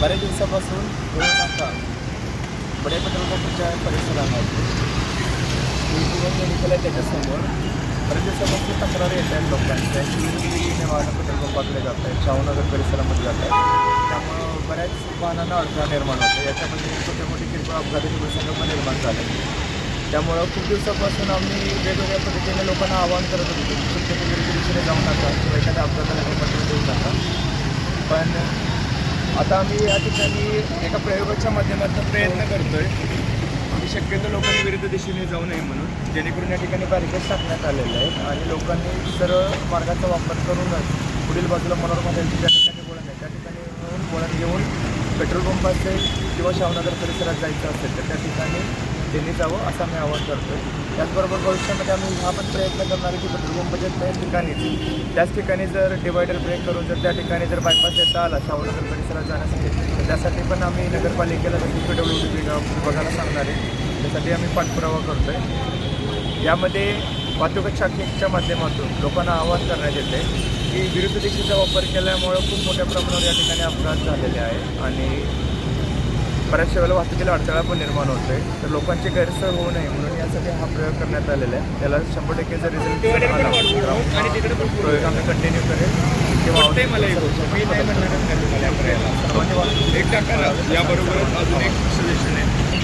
बऱ्याच दिवसापासून टोल नाका बडे पेट्रोल पंपच्या परिसरामध्ये मेडिकल आहे त्याच्यासमोर. बऱ्याच दिवसापासून तक्रारी येत आहेत लोकांच्या की वाहनं पेट्रोल पंपाकडे जात आहेत शाहूनगर परिसरामध्ये जात आहेत. त्यामुळं बऱ्याच वाहनांना अडथळा निर्माण होतो याच्यामध्ये छोटे मोठे किरकोळ अपघाताचे प्रसंग पण निर्माण झाले. त्यामुळं खूप दिवसापासून आम्ही वेगवेगळ्या पद्धतीने लोकांना आवाहन करत होतो तुमच्या विरुद्ध दिशेने जाऊ नका किंवा एखाद्या अपघाताला निमंत्रण देऊ नका पण आता आम्ही या ठिकाणी एका प्रयोगाच्या माध्यमातून प्रयत्न करतोय. आम्ही शक्यतो लोकांनी विरुद्ध दिशेने जाऊ नये म्हणून. जेणेकरून या ठिकाणी बॅरिकेड टाकण्यात आलेले आहेत आणि लोकांनी सरळ मार्गाचा वापर करूनच पुढील बाजूला मनोरमा ज्या ठिकाणी वळण आहे त्या ठिकाणी वळण घेऊन पेट्रोल पंप असेल किंवा शाहनगर परिसरात जायचं असेल तर त्या ठिकाणी दिल्ली जावं असं आम्ही आवाहन करतो त्याचबरोबर भविष्यामध्ये आम्ही हा पण प्रयत्न करणार आहे की पेट्रोलियम बजेट त्याच ठिकाणीच त्याच ठिकाणी जर डिवायडर ब्रेक करून जर त्या ठिकाणी जर बायपास देता आला शाहूनगर परिसरात जाण्यासाठी तर त्यासाठी पण आम्ही नगरपालिकेला जसं पी डब्ल्यू डी बघायला सांगणार आहे. त्यासाठी आम्ही पाठपुरावा आहे यामध्ये वाहतूक शाखेच्या माध्यमातून लोकांना आवाहन करण्यात येते की विरुद्ध दिशेचा वापर केल्यामुळं खूप मोठ्या प्रमाणावर या ठिकाणी अपघात झालेले आहे आणि बऱ्याचशा वेळेला वाहतुकीला अडथळा पण निर्माण होतोय. तर लोकांची गैरसोय होऊ नये म्हणून यासाठी हा प्रयोग करण्यात आलेला आहे. त्याला शंभर टक्के जर रिझल्ट आला प्रयोग आम्ही कंटिन्यू करेल. किंवा याबरोबरच अजून एक सजेशन आहे.